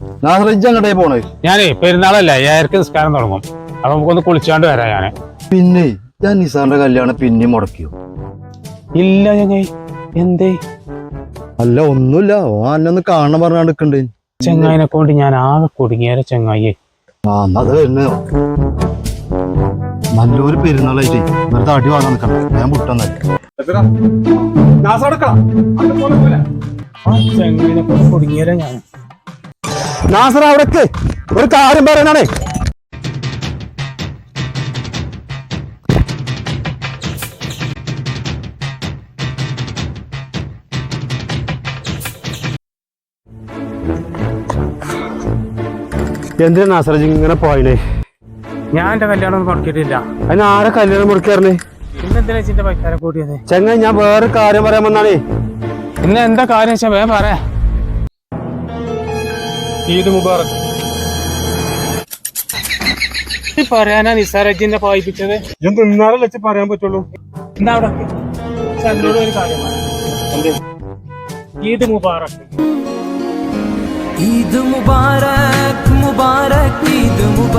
അങ്ങോട്ടേ പോണേ? ഞാനേ പെരുന്നാളല്ല ഏഴരക്ക് നിസ്കാരം തുടങ്ങും. അപ്പൊ നമുക്കൊന്ന് കുളിച്ചാണ്ട് വരാം ഞാൻ. പിന്നെ ഞാൻ നിസാറിന്റെ കല്യാണം പിന്നെ മുടക്കിയോ? ഇല്ല ഞങ്ങൾ എന്തേ? അല്ല ഒന്നുമില്ല. ഓ അന്നൊന്ന് കാണാൻ പറഞ്ഞാ എടുക്കണ്ട് ചെങ്ങായിനെ കൊണ്ട് ഞാൻ ആകെ കുടുങ്ങിയാരെ ചെങ്ങായി ആ അത് വരുന്നോ. നല്ലൊരു പെരുന്നാളായിട്ട്. വെറുതെ അടി വാങ്ങാൻ നിൽക്കണം ഞാൻ വിട്ടെന്നല്ല ചെങ്ങായിനെ കൊണ്ട് കുടുങ്ങിയാരെ ഞാൻ നാസർ അവിടേക്ക്. ഒരു കാര്യം പറയാനാണേ എന്തിനാ നാസറജി ഇങ്ങനെ പോയില്ലേ ഞാൻ എന്റെ കല്യാണം മുടക്കിയിട്ടില്ല. അതിന് ആരെ കല്യാണം മുറിക്കാറില്ലേ പിന്നെന്തിനാ ചിന്റെ പൈക്കാരെ കൂട്ടിയത്? ചെങ്ങ ഞാൻ വേറെ കാര്യം പറയാൻ വന്നാണേ. ഇന്ന് എന്താ കാര്യം വെച്ചാ വേഗം പറയാ ഈദ് മുബാറക്ക് പറയാനാ നിസാരജിനെ പായിപ്പിച്ചത്? ഞാൻ തിന്നാലും വെച്ച് പറയാൻ പറ്റുള്ളൂ? എന്താ അവിടെ എന്നോട് ഒരു കാര്യമാണ് ഈദ് മുബാറക്. ഈദ് മുബാറക് മുബാറക് ഈദ് മുബാറക്